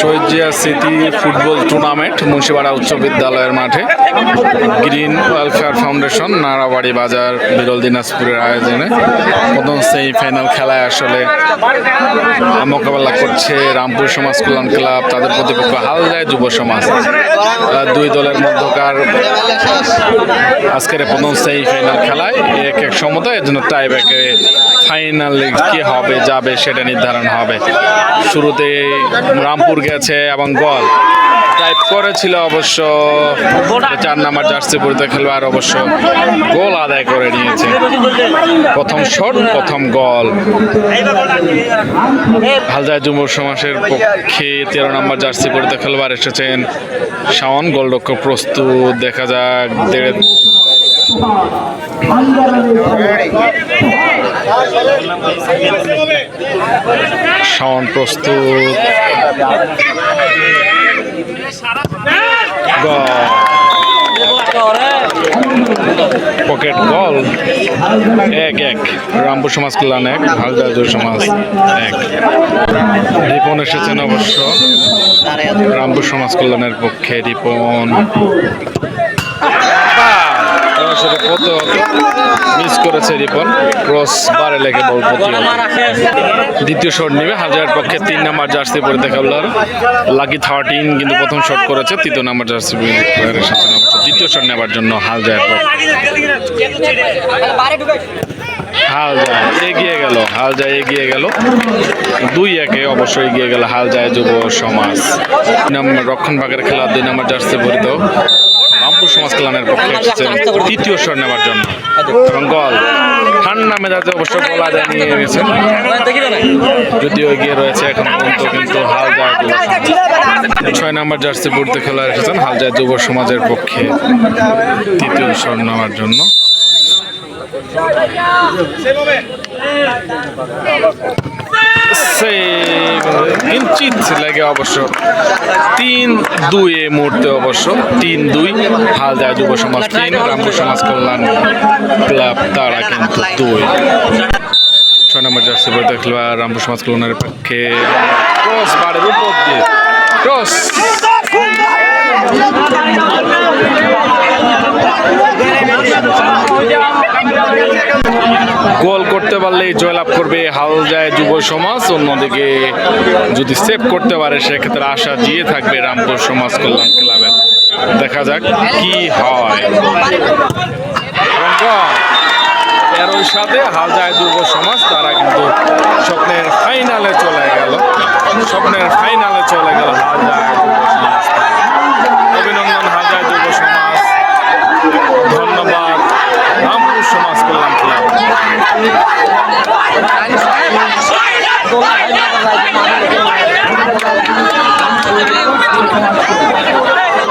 শহীদ জিয়া স্মৃতি football tournament Munshipara উচ্চ বিদ্যালয়ের মাঠে। গ্রিন ওয়েলফেয়ার ফাউন্ডেশন নাড়াবাড়ি বাজার, বিরল দিনাজপুরের আয়োজনে প্রথম সেমিফাইনাল খেলায় আসলে মোকাবেলা করছে রামপুর সমাজ কল্যাণ ক্লাব, তাদের প্রতিপক্ষ হালদায় যুব সমাজ। দুই দলের মধ্যকার আজকের প্রথম সেমিফাইনাল খেলায় এক এক সমতা এর জন্য টাই ফাইনাল কি হবে যাবে সেটা নির্ধারণ হবে। শুরুতে রামপুর গেছে এবং গল। টাইপ করেছিল অবশ্য চার নাম্বার জার্সি পরিতে খেলোয়াড় অবশ্য গোল আদায় করে নিয়েছে। প্রথম শট প্রথম গোল। হালদা যুব সমাজের পক্ষে তেরো নাম্বার জার্সি পরিতে খেলোয়াড় এসেছেন শাওন। গোলরক্ষক প্রস্তুত দেখা যাক দেড় শাওন প্রস্তুত। পকেট গল এক এক। রামপুর সমাজ কল্যাণ এক হালদার সমাজ এক। রিপন এসেছেন অবশ্য। রামপুর সমাজ কল্যাণের পক্ষে রিপন। কত মিস করেছে রিপন। ক্রস বারে লেগে বল দ্বিতীয় শট নেবে হাজারের পক্ষে তিন নাম্বার জার্সি পরে দেখা লাকি থার্টিন কিন্তু প্রথম শট করেছে, তৃতীয় নাম্বার জার্সি দ্বিতীয় শট নেবার জন্য হালজায়ের পক্ষে হালজা এগিয়ে গেল, হালজা এগিয়ে গেল। দুই একে অবশ্যই এগিয়ে গেল হালজায় যুব সমাজ। নম্বর রক্ষণ ভাগের খেলা, দুই নম্বর জার্সি পরিত রামপুর সমাজ কল্যাণের পক্ষে এসেছেন তৃতীয় স্বর নেওয়ার জন্য। এবং গল। ঠান্ডা মেজাজে অবশ্য গল আদায় নিয়ে গেছেন যদিও এগিয়ে রয়েছে এখন পর্যন্ত, কিন্তু সমাজ। ছয় নম্বর জার্সি পড়তে খেলা এসেছেন। হালজায় যুব সমাজের পক্ষে তৃতীয় শট নেওয়ার জন্য। Save. কিঞ্চিত লেগে অবশ্য। তিন, দুই এই মুহূর্তে অবশ্য। তিন, দুই হালদা যুব সমাজ তিন রামপুর সমাজ কল্যাণ ক্লাব তারা কিন্তু দুই। ছয় নম্বর জার্সি পরে দেখল রামপুর সমাজ কল্যাণের পক্ষে ক্রস বাড়ির উপর দিয়ে। ক্রস গোল করতে পারলেই জয়লাভ করবে হালজায় যুব সমাজ। অন্যদিকে যদি সেভ করতে পারে, সেক্ষেত্রে আশা জিয়ে থাকবে রামপুর সমাজ কল্যাণ ক্লাবের দেখা যাক কি হয়। এরই সাথে হালজায় যুব সমাজ, তারা কিন্তু স্বপ্নের ফাইনালে চলে গেল। স্বপ্নের ফাইনালে চলে গেল হালজায় যুব সমাজ।